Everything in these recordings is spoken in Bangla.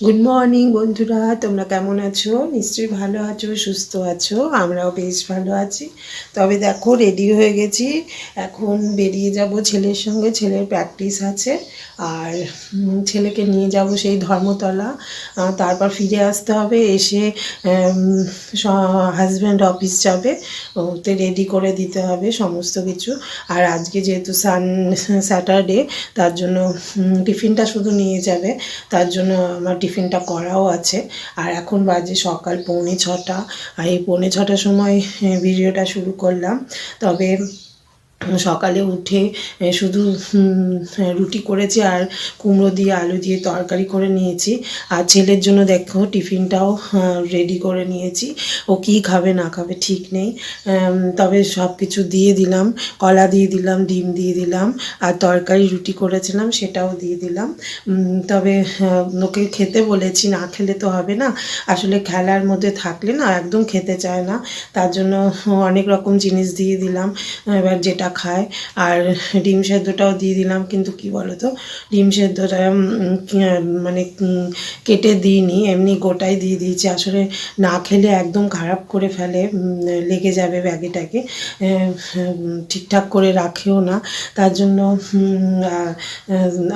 গুড মর্নিং বন্ধুরা। তোমরা কেমন আছো? নিশ্চয়ই ভালো আছো, সুস্থ আছো। আমরাও বেশ ভালো আছি। তবে দেখো রেডি হয়ে গেছি। এখন বেরিয়ে যাব ছেলের সঙ্গে। ছেলের প্র্যাকটিস আছে। আর ছেলেকে নিয়ে যাব সেই ধর্মতলা। তারপর ফিরে আসতে হবে, এসে হাজব্যান্ড অফিস যাবে। ওতে রেডি করে দিতে হবে সমস্ত কিছু। আর আজকে যেহেতু সান স্যাটারডে তার জন্য টিফিনটা শুধু নিয়ে যাবে। তার জন্য আমার টিফিনটা করাও আছে। আর এখন বাজে সকাল পৌনে ছটা। আর এই পৌনে ছটার সময় ভিডিওটা শুরু করলাম। তবে সকালে উঠে শুধু রুটি করেছি আর কুমড়ো দিয়ে আলু দিয়ে তরকারি করে নিয়েছি। আর ছেলের জন্য দেখো, টিফিনটাও রেডি করে নিয়েছি। ও কী খাবে, না খাবে ঠিক নেই। তবে সব কিছু দিয়ে দিলাম, কলা দিয়ে দিলাম, ডিম দিয়ে দিলাম, আর তরকারি রুটি করেছিলাম, সেটাও দিয়ে দিলাম। তবে ওকে খেতে বলেছি, না খেলে তো হবে না। আসলে খেলার মধ্যে থাকলে না, একদম খেতে চায় না। তার জন্য অনেক রকম জিনিস দিয়ে দিলাম। এবার যেটা খায়। আর ডিম সেদ্ধটাও দিয়ে দিলাম, কিন্তু কি বলো তো ডিম সেদ্ধটা মানে কেটে দিইনি, এমনি গোটাই দিয়ে দিয়েছি। আসলে না খেলে একদম খারাপ করে ফেলে লেগে যাবে ব্যাগেটাকে। ঠিকঠাক করে রাখেও না। তার জন্য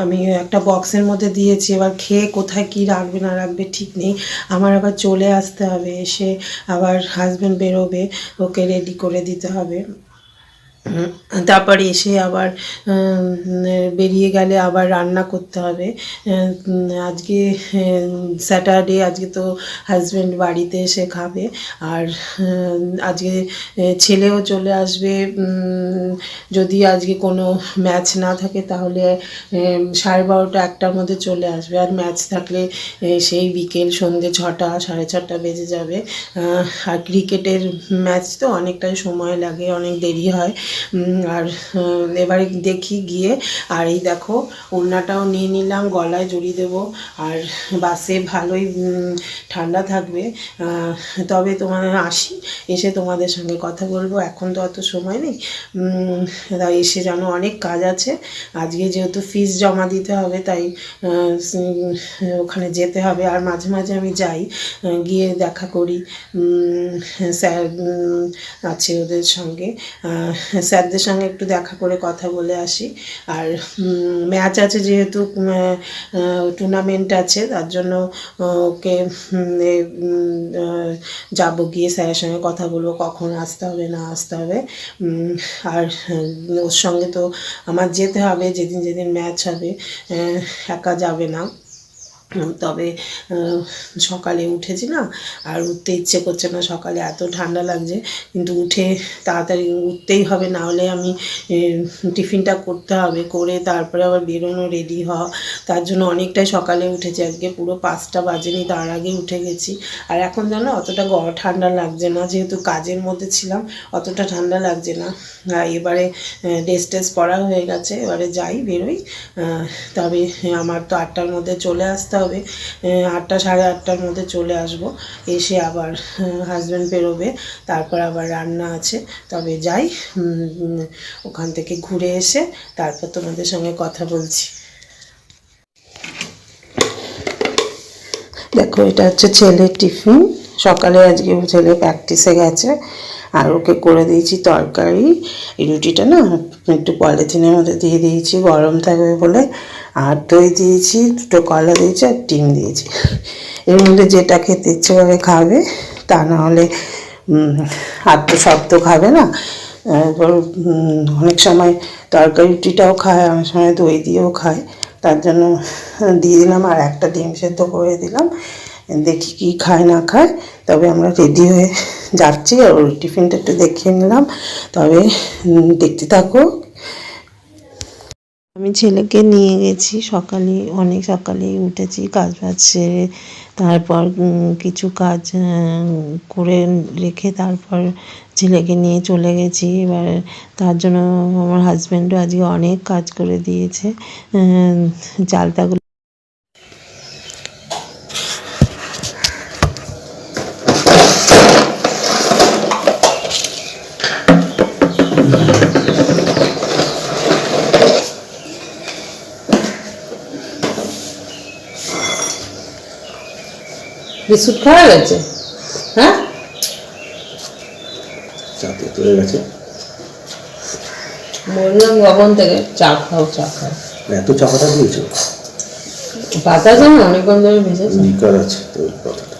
আমি একটা বক্সের মধ্যে দিয়েছি। এবার খেয়ে কোথায় কি রাখবে, না রাখবে ঠিক নেই। আমার আবার চলে আসতে হবে, এসে আবার হাজবেন্ড বেরোবে, ওকে রেডি করে দিতে হবে। তারপরে এসে আবার বেরিয়ে গেলে আবার রান্না করতে হবে। আজকে স্যাটারডে আজকে তো হাজব্যান্ড বাড়িতে এসে খাবে। আর আজকে ছেলেও চলে আসবে। যদি আজকে কোনো ম্যাচ না থাকে তাহলে সাড়ে বারোটা, একটার মধ্যে চলে আসবে। আর ম্যাচ থাকলে সেই বিকেল সন্ধ্যে ছটা, সাড়ে ছটা বেজে যাবে। আর ক্রিকেটের ম্যাচ তো অনেকটাই সময় লাগে, অনেক দেরি হয়। আর এবারে দেখি গিয়ে, আর এই দেখো, ওড়নাটাও নিয়ে নিলাম, গলায় জড়িয়ে দেবো, আর বাসে ভালোই ঠান্ডা থাকবে। তবে তোমার আসি, এসে তোমাদের সঙ্গে কথা বলব, এখন তো অত সময় নেই। তাই এসে যেন অনেক কাজ আছে, আজকে যেহেতু ফিস জমা দিতে হবে, তাই ওখানে যেতে হবে, আর মাঝে মাঝে আমি যাই গিয়ে দেখা করি স্যার আছে ওদের সঙ্গে স্যারদের সঙ্গে একটু দেখা করে কথা বলে আসি। আর ম্যাচ আছে যেহেতু টুর্নামেন্ট আছে, তার জন্য ওকে যাব গিয়ে স্যারের সঙ্গে কথা বলব, কখন আসতে হবে, না আসতে হবে। আর ওর সঙ্গে তো আমার যেতে হবে, যেদিন যেদিন ম্যাচ হবে একা যাবে না। তবে সকালে উঠেছি না, আর উঠতে ইচ্ছে করছে না, সকালে এত ঠান্ডা লাগছে, কিন্তু উঠে তাড়াতাড়ি উঠতেই হবে, না হলে আমি টিফিনটা করতে হবে, করে তারপরে আবার বেরোনো রেডি হওয়া, তার জন্য অনেকটাই সকালে উঠেছি, আজকে পুরো পাঁচটা বাজেনি, তার আগে উঠে গেছি, আর এখন যেন অতটা গ, ঠান্ডা লাগছে না, যেহেতু কাজের মধ্যে ছিলাম, অতটা ঠান্ডা লাগছে না এবারে ড্রেস টেস পরা হয়ে গেছে, এবারে যাই, বেরোই তবে আমার তো আটটার মধ্যে চলে আসতে হবে। আটটা সাড়ে আটটার মধ্যে চলে আসব। এসে আবার হাজব্যান্ড বেরোবে, তারপর আবার রান্না আছে। তবে যাই ওখান থেকে ঘুরে এসে তারপর তোমাদের সঙ্গে কথা বলছি। দেখো, এটা হচ্ছে ছেলের টিফিন। সকালে আজকে ছেলে প্র্যাকটিসে গেছে। আর ওকে করে দিয়েছি তরকারি। রুটিটা না একটু পলিথিনের মধ্যে দিয়ে দিয়েছি, গরম থাকবে বলে। আর দই দিয়েছি, দুটো কলা দিয়েছি আর ডিম দিয়েছি। এর মধ্যে যেটা খেতে ইচ্ছে করে খাবে, তা না হলে আর তো সব তো খাবে না। এরপর অনেক সময় তরকারি রুটিটাও খায়, অনেক সময় দই দিয়েও খায়। তার জন্য দিয়ে দিলাম আর একটা ডিম সেদ্ধ করে দিলাম। দেখি কি খায়, না খায়। তবে আমরা রেডি হয়ে যাচ্ছি, আর ওর টিফিনটা একটু দেখিয়ে নিলাম। তবে দেখতে থাকো। আমি ছেলেকে নিয়ে গেছি, সকালে, অনেক সকালেই উঠেছি, কাজ বাজ সেরে তারপর কিছু কাজ করে রেখে তারপর ছেলেকে নিয়ে চলে গেছি। এবার তার জন্য আমার হাজব্যান্ডও আজকে অনেক কাজ করে দিয়েছে। চালতাগুলো বিস্কুট খাওয়া গেছে হ্যাঁ? চাতে গেছে। বললাম ভবন থেকে চা খাও চা খাও। এত চা পাতা দিয়েছ পাতা অনেকক্ষণ ধরে ভেজেছে। লিকার আছে তো ওই পাতাটা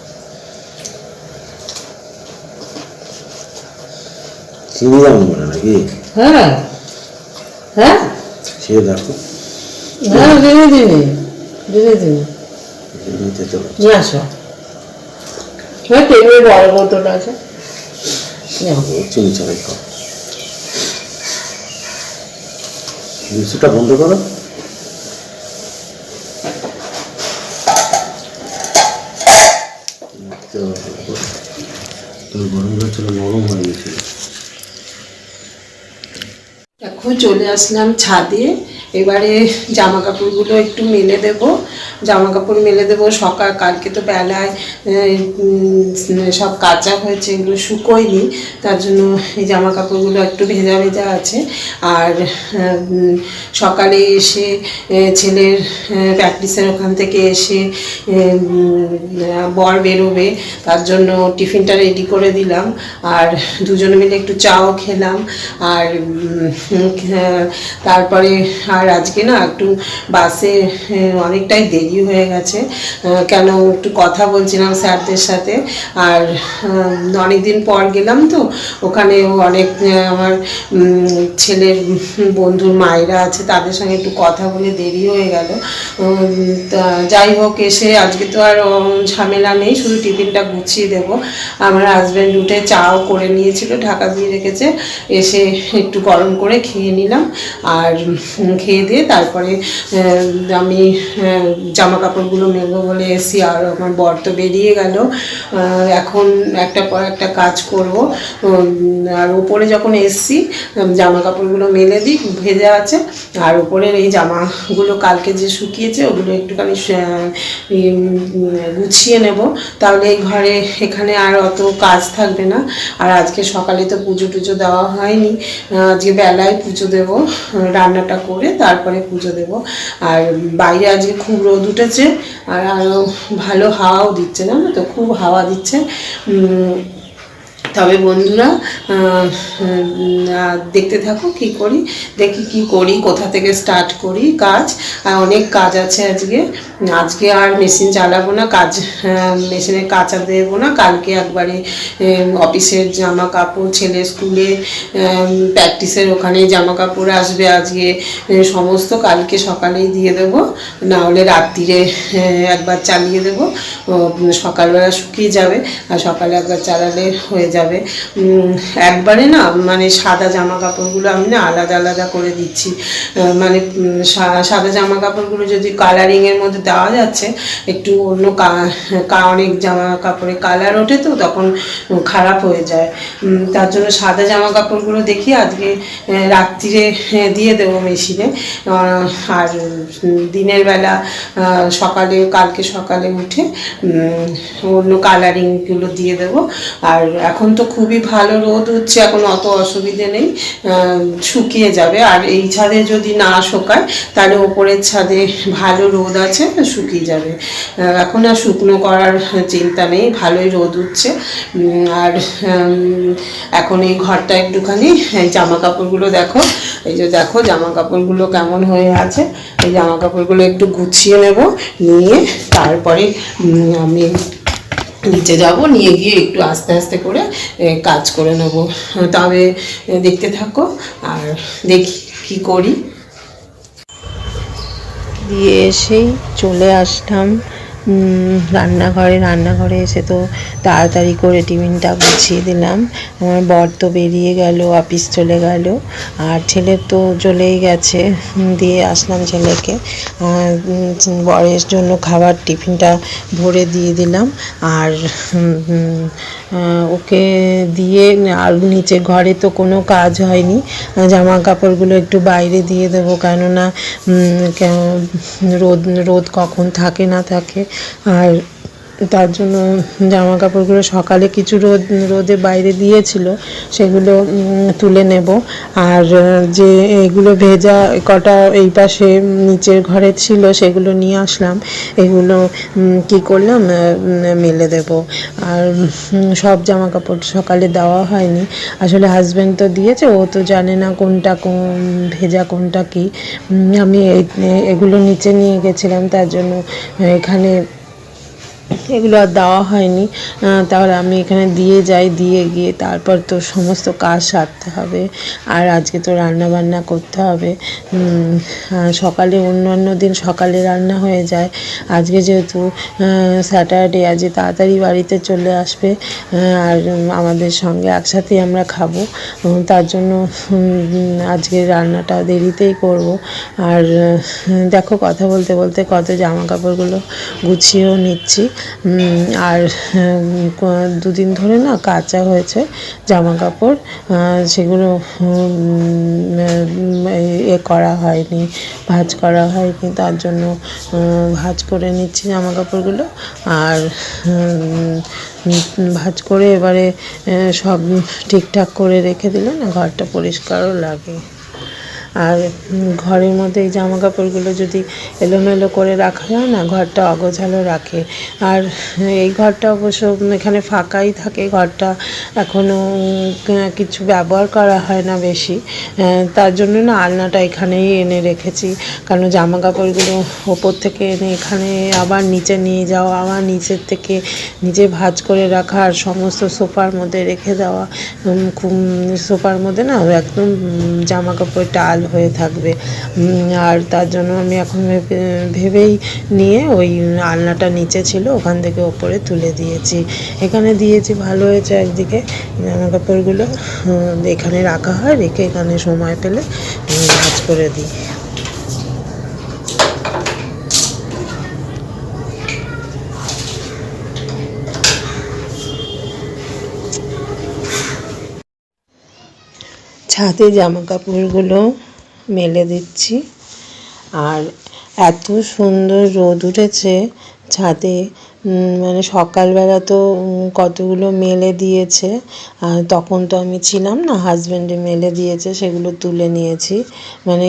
চিনি দাম বলে নাকি? হ্যাঁ। হ্যাঁ? সে দেখো হ্যাঁ দিনে দিনে দিনে দিনে নিয়ে আসো। হ্যাঁ টেবিলে বড় বোতল আছে। মিক্সিটা বন্ধ করো। তোর গরম হয়েছিল নরম হয়ে গেছিল এখন চলে আসলাম ছাদে। এবারে জামা কাপড়গুলো একটু মেলে দেব। জামা কাপড় মেলে দেবো, সকাল কালকে তো বেলায় সব কাঁচা হয়েছে, এগুলো শুকোয়নি, তার জন্য এই জামা কাপড়গুলো একটু ভেজা ভেজা আছে। আর সকালে এসে ছেলের প্র্যাকটিসের ওখান থেকে এসে বর বেরোবে, তার জন্য টিফিনটা রেডি করে দিলাম। আর দুজনে মিলে একটু চাও খেলাম। আর তারপরে আর আজকে না একটু বাসে অনেকটাই দেরি। হয়ে গেছে। কেন একটু কথা বলছিলাম স্যারদের সাথে। আর অনেক দিন পর গেলাম তো। ওখানে অনেক আমার ছেলের বন্ধুর মায়েরা আছে, তাদের সঙ্গে একটু কথা বলে দেরি হয়ে গেল। যাই হোক, এসে আজকে তো আর ঝামেলা নেই। শুধু টিফিনটা গুছিয়ে দেব। আমার হাজব্যান্ড উঠে চাও করে নিয়েছিল, ঢাকা দিয়ে রেখেছে। এসে একটু গরম করে খেয়ে নিলাম। আর খেয়ে দিয়ে তারপরে আমি জামা কাপড়গুলো মেলবো বলে এসি আর আমার বর তো বেরিয়ে গেল। এখন একটা পর একটা কাজ করব। আর উপরে যখন এসছি জামা কাপড়গুলো মেলে দিই, ভেজে আছে। আর উপরের এই জামাগুলো কালকে যে শুকিয়েছে, ওগুলো একটুখানি গুছিয়ে নেব। তাহলে এই ঘরে এখানে আর অত কাজ থাকবে না। আর আজকে সকালে তো পুজো টুজো দেওয়া হয়নি। আজকে বেলায় পুজো দেব, রান্নাটা করে তারপরে পুজো দেব। আর বাইরে আজকে খুব রোদ উঠেছে আর আরও ভালো হাওয়াও দিচ্ছে না তো? খুব হাওয়া দিচ্ছে। তবে বন্ধুরা দেখতে থাকো কি করি, দেখি কি করি, কোথা থেকে স্টার্ট করি কাজ। অনেক কাজ আছে আজকে। আজকে আর মেশিন চালাবো না, কাজ মেশিনে কাঁচা দেবো না। কালকে একবারে অফিসের জামা কাপড় ছেলে স্কুলে প্র্যাকটিসের ওখানে জামা কাপড় আসবে আজকে। সমস্ত কালকে সকালেই দিয়ে দেবো। না হলে রাত্রিরে একবার চালিয়ে দেবো। সকালবেলা শুকিয়ে যাবে। আর সকালে একবার চালালে হয়ে যাবে। উম, একবারে না মানে সাদা জামা কাপড়গুলো আমি না আলাদা আলাদা করে দিচ্ছি। মানে সাদা জামা কাপড়গুলো যদি কালারিংয়ের মধ্যে দেওয়া যাচ্ছে একটু অন্য কা- অনেক জামা কাপড়ে কালার ওঠে তো তখন খারাপ হয়ে যায়। তার জন্য সাদা জামা কাপড়গুলো দেখি আজকে রাত্রিরে দিয়ে দেবো মেশিনে। আর দিনের বেলা সকালে কালকে সকালে উঠে অন্য কালারিংগুলো দিয়ে দেবো। আর এখন তো খুবই ভালো রোদ হচ্ছে, এখন অত অসুবিধে নেই শুকিয়ে যাবে। আর এই ছাদে যদি না শোকায়, তাহলে ওপরের ছাদে ভালো রোদ আছে, শুকিয়ে যাবে। এখন আর শুকনো করার চিন্তা নেই, ভালোই রোদ উঠছে। আর এখন এই ঘরটা একটুখানি জামা কাপড়গুলো দেখো, এই যে দেখো জামা কাপড়গুলো কেমন হয়ে আছে। এই জামা কাপড়গুলো একটু গুছিয়ে নেব, নিয়ে তারপরে আমি নিচে যাব নিয়ে গিয়ে একটু আস্তে আস্তে করে কাজ করে নেব। তবে দেখতে থাকো আর দেখি কি করি। দিয়ে এসেই চলে আসলাম। উম, রান্নাঘরে রান্নাঘরে এসে তো তাড়াতাড়ি করে টিফিনটা গুছিয়ে দিলাম। আমার বর তো বেরিয়ে গেল, অফিস চলে গেল, আর ছেলে তো চলেই গেছে। দিয়ে আসলাম ছেলেকে। বরের জন্য খাবার টিফিনটা ভরে দিয়ে দিলাম। আর ওকে দিয়ে, আর নিচে ঘরে তো কোনো কাজ হয়নি। জামা কাপড়গুলো একটু বাইরে দিয়ে দেবো, কেননা রোদ রোদ কখন থাকে না থাকে। আর তার জন্য জামা কাপড়গুলো সকালে কিছু রোদ, রোদে বাইরে দিয়েছিল, সেগুলো তুলে নেব। আর যে এগুলো ভেজা কটা এই পাশে নিচের ঘরে ছিল, সেগুলো নিয়ে আসলাম। এগুলো কি করলাম মেলে দেব। আর সব জামা কাপড় সকালে দেওয়া হয়নি। আসলে হাজব্যান্ড তো দিয়েছে, ও তো জানে না কোনটা কোন, ভেজা কোনটা কি। আমি এগুলো নিচে নিয়ে গেছিলাম, তার জন্য এখানে এগুলো আর দেওয়া হয়নি। তাহলে আমি এখানে দিয়ে যাই, দিয়ে গিয়ে তারপর তো সমস্ত কাজ সারতে হবে। আর আজকে তো রান্না বান্না করতে হবে। সকালে অন্যান্য দিন সকালে রান্না হয়ে যায়। আজকে যেহেতু স্যাটারডে আজকে তাড়াতাড়ি বাড়িতে চলে আসবে। আর আমাদের সঙ্গে একসাথেই আমরা খাব। তার জন্য আজকে রান্নাটা দেরিতেই করব। আর দেখো কথা বলতে বলতে কত জামা কাপড়গুলো গুছিয়েও নিচ্ছি। আর দুদিন ধরে না কাঁচা হয়েছে জামা কাপড় সেগুলো এ- করা হয়নি, ভাঁজ করা হয়নি, তার জন্য ভাঁজ করে নিচ্ছি জামা কাপড়গুলো আর ভাজ করে এবারে সব ঠিকঠাক করে রেখে দিলে না ঘরটা পরিষ্কারও লাগে। আর ঘরের মধ্যে এই জামা কাপড়গুলো যদি এলোমেলো করে রাখা যায় না, ঘরটা অগোছালো রাখে। আর এই ঘরটা অবশ্য এখানে ফাঁকাই থাকে, ঘরটা এখনও কিছু ব্যবহার করা হয় না বেশি। তার জন্য না আলনাটা এখানেই এনে রেখেছি। কারণ জামা কাপড়গুলো ওপর থেকে এনে এখানে আবার নিচে নিয়ে যাওয়া, আবার নিচের থেকে নিচে ভাঁজ করে রাখা আর সমস্ত সোফার মধ্যে রেখে দেওয়া খুব সোফার মধ্যে না একদম জামা কাপড় টাল হয়ে থাকবে। আর তার জন্য আমি এখন ভেবে- ভেবেই নিয়ে ওই আলনাটা নিচে ছিল, ওখান থেকে ওপরে তুলে দিয়েছি। এখানে দিয়েছি, ভালো হয়েছে একদিকে জামা কাপড়গুলো। এখানে রাখা হয়, রেখে এখানে সময় পেলে ভাঁজ করে দিই। ছাদে জামা কাপড়গুলো মেলে দিচ্ছি। আর এত সুন্দর রোদ উঠেছে ছাদে। মানে সকালবেলা তো কতগুলো মেলে দিয়েছে। তখন তো আমি ছিলাম না হাজব্যান্ডে মেলে দিয়েছে সেগুলো তুলে নিয়েছি। মানে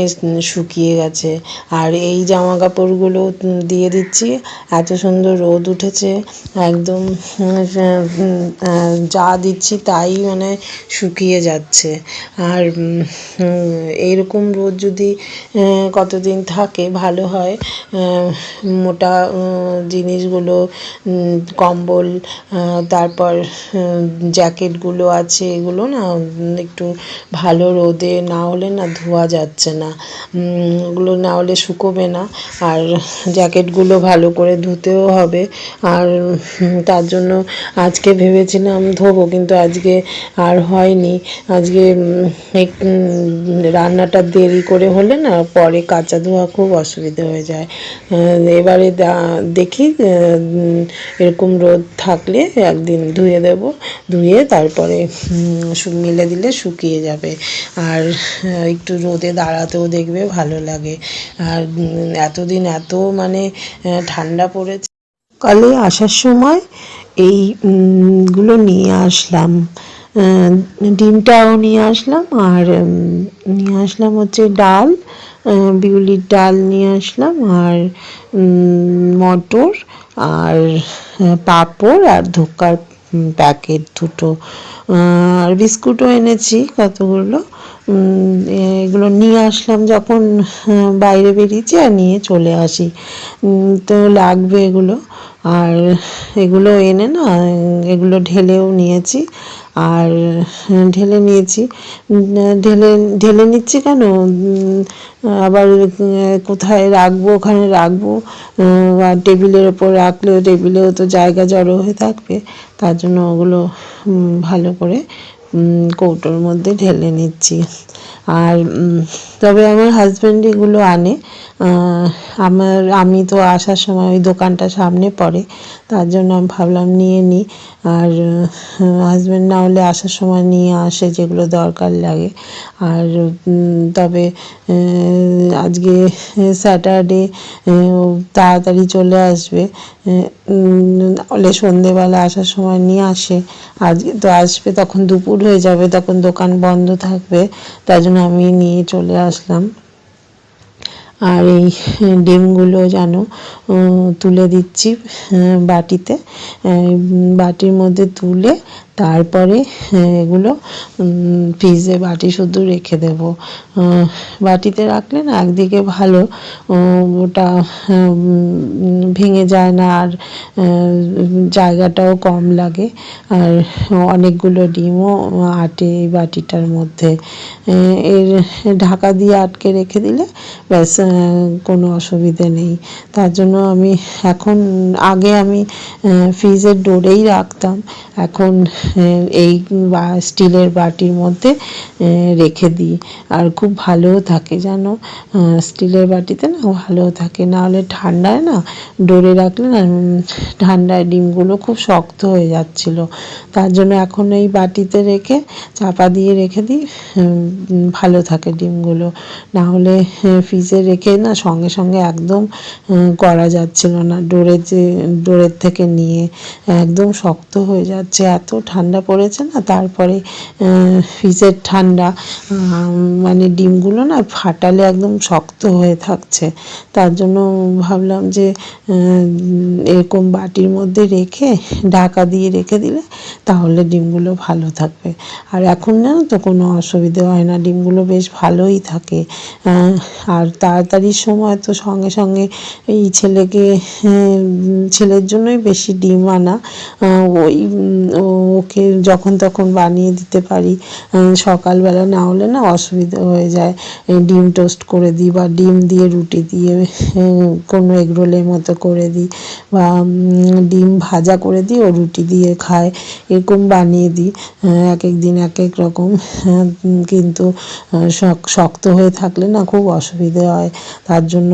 শুকিয়ে গেছে। আর এই জামা কাপড়গুলো দিয়ে দিচ্ছি। এত সুন্দর রোদ উঠেছে একদম যা দিচ্ছি তাই মানে শুকিয়ে যাচ্ছে। আর উম, রোদ যদি কতদিন থাকে ভালো হয় মোটা জিনিসগুলো কম্বল তারপর জ্যাকেটগুলো আছে, এগুলো না একটু ভালো রোদে না হলে না ধোয়া যাচ্ছে না। ওগুলো না হলে শুকোবে না, আর জ্যাকেটগুলো ভালো করে ধুতেও হবে। আর তার জন্য আজকে ভেবেছিলাম ধোবো, কিন্তু আজকে আর হয়নি। আজকে রান্নাটা দেরি করে হলে না, পরে কাঁচা ধোয়া খুব অসুবিধা হয়ে যায়। এবারে দেখি এরকম রোদ থাকলে একদিন ধুয়ে দেব, ধুয়ে তারপরে মিলে দিলে শুকিয়ে যাবে। আর একটু রোদে দাঁড়াতেও দেখবে ভালো লাগে। আর এতদিন এত মানে ঠান্ডা পড়েছে। কালে আসার সময় এই গুলো নিয়ে আসলাম। ডিমটাও নিয়ে আসলাম আর নিয়ে আসলাম হচ্ছে ডাল বিউলির ডাল নিয়ে আসলাম আর মটর আর পাঁপড় আর ধোকার প্যাকেট দুটো। আর বিস্কুটও এনেছি কতগুলো। এগুলো নিয়ে আসলাম যখন বাইরে বেরিয়েছি আর নিয়ে চলে আসি। তো লাগবে এগুলো। আর এগুলো এনে না, এগুলো ঢেলেও নিয়েছি। আর, ঢেলে নিয়েছি। ঢেলে ঢেলে নিচ্ছি কেন? আবার কোথায় রাখব, ওখানে রাখব? আর টেবিলের ওপর রাখলেও, টেবিলেও তো জায়গা জড়ো হয়ে থাকবে। তার জন্য ওগুলো ভালো করে কৌটোর মধ্যে ঢেলে নিচ্ছি। আর তবে আমার হাজব্যান্ড এগুলো আনে। আমার, আমি তো আসার সময় ওই দোকানটা সামনে পড়ে, তার জন্য আমি ভাবলাম নিয়ে নিই আর হাজব্যান্ড না হলে আসার সময় নিয়ে আসে যেগুলো দরকার লাগে। আর তবে আজকে স্যাটারডে তাড়াতাড়ি চলে আসবে। হলে সন্ধেবেলা আসার সময় নিয়ে আসে। আজকে তো আসবে, তখন দুপুর হয়ে যাবে, তখন দোকান বন্ধ থাকবে তাই জন্য আমি নিয়ে চলে আসলাম। আর এই ডিমগুলো যেন তুলে দিচ্ছি আহ, বাটিতে। বাটির মধ্যে তুলে তারপরে এগুলো ফ্রিজে বাটি শুদ্ধ রেখে দেব। বাটিতে রাখলে না একদিকে ভালো ওটা ভেঙে যায় না আর জায়গাটাও কম লাগে। আর অনেকগুলো ডিমও আটে এই বাটিটার মধ্যে। এর ঢাকা দিয়ে আটকে রেখে দিলে ব্যাস কোনো অসুবিধে নেই। তার জন্য আমি এখন, আগে আমি ফ্রিজের ডোরেই রাখতাম। এখন এই বা- স্টিলের বাটির মধ্যে রেখে দিই। আর খুব ভালোও থাকে আহ, স্টিলের বাটিতে না ভালোও থাকে। না হলে ঠান্ডায় না ডোরে রাখলে না ঠান্ডায় ডিমগুলো খুব শক্ত হয়ে যাচ্ছিল। তার জন্য এখন এই বাটিতে রেখে চাপা দিয়ে রেখে দিই ভালো থাকে ডিমগুলো। না হলে ফ্রিজে রেখে না সঙ্গে সঙ্গে একদম করা যাচ্ছিল না। ডোরে যে ডোরের থেকে নিয়ে একদম শক্ত হয়ে যাচ্ছে। এত ঠান্ডা পড়েছে না, তারপরে ফ্রিজের ঠান্ডা মানে ডিমগুলো না ফাটালে একদম শক্ত হয়ে থাকছে। তার জন্য ভাবলাম যে এরকম বাটির মধ্যে রেখে, ঢাকা দিয়ে রেখে দিলে তাহলে ডিমগুলো ভালো থাকবে। আর এখন জানো তো কোনো অসুবিধে হয় না, ডিমগুলো বেশ ভালোই থাকে। আর তাড়াতাড়ির সময় তো সঙ্গে সঙ্গে এই ছেলেকে ছেলের জন্যই বেশি ডিম আনা। ওই, ও- ওকে যখন তখন বানিয়ে দিতে পারি সকালবেলা না হলে না অসুবিধা হয়ে যায়। ডিম টোস্ট করে দিই বা ডিম দিয়ে রুটি দিয়ে কোনো এগরোলের মতো করে দিই বা ডিম ভাজা করে দিই, ও রুটি দিয়ে খায়, এরকম বানিয়ে দিই। এক এক দিন এক এক রকম কিন্তু শক- শক্ত হয়ে থাকলে না খুব অসুবিধে হয়। তার জন্য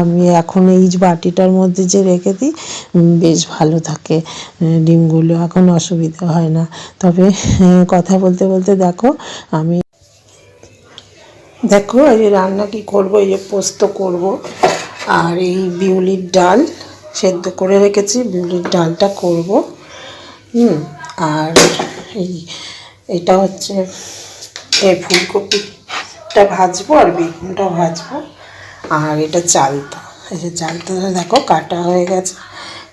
আমি এখন এই বাটিটার মধ্যে যে রেখে দিই বেশ ভালো থাকে ডিমগুলো। এখন অসুবিধা হয় না। তবে কথা বলতে বলতে দেখো, আমি দেখো, এই যে রান্না কি করব, এই যে পোস্ত করব, আর এই বিউলির ডাল সেদ্ধ করে রেখেছি, বিউলির ডালটা করব, হুম, আর এই, এটা হচ্ছে এই ফুলকপিটা ভাজবো আর বেগুনটা ভাজবো, আর এটা চালতা। এই যে চালতা দেখো, কাটা হয়ে গেছে,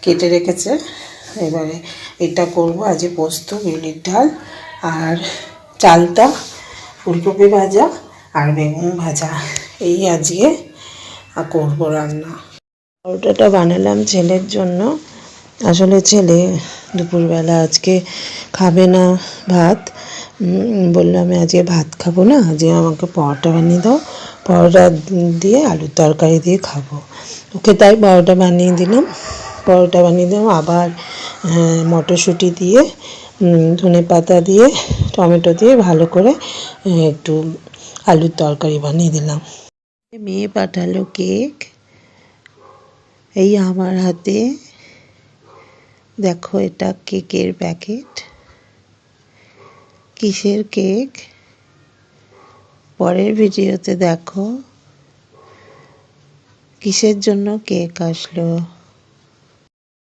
কেটে রেখেছে, এবারে এটা করব আজ পোস্ত, বিউলির ডাল আর চালতা, ফুলকপি ভাজা আর বেগুন ভাজা। এই আজকে করব রান্না। পরোটাটা বানালাম ছেলের জন্য। আসলে ছেলে দুপুরবেলা আজকে খাবে না ভাত। বলল আমি আজকে ভাত খাব না, আজকে আমাকে পরোটা বানিয়ে দাও। পরোটা দিয়ে আলুর তরকারি দিয়ে খাব। ওকে তাই পরোটা বানিয়ে দিলাম। পরোটা বানিয়ে দিলাম আবার হ্যাঁ, মটরশুঁটি দিয়ে ধনে পাতা দিয়ে টমেটো দিয়ে ভালো করে একটু আলুর তরকারি বানিয়ে দিলাম। মেয়ে পাঠালো কেক। এই আমার হাতে দেখো এটা কেকের প্যাকেট। কিসের কেক? পরের ভিডিওতে দেখো। কিসের জন্য কেক আসলো?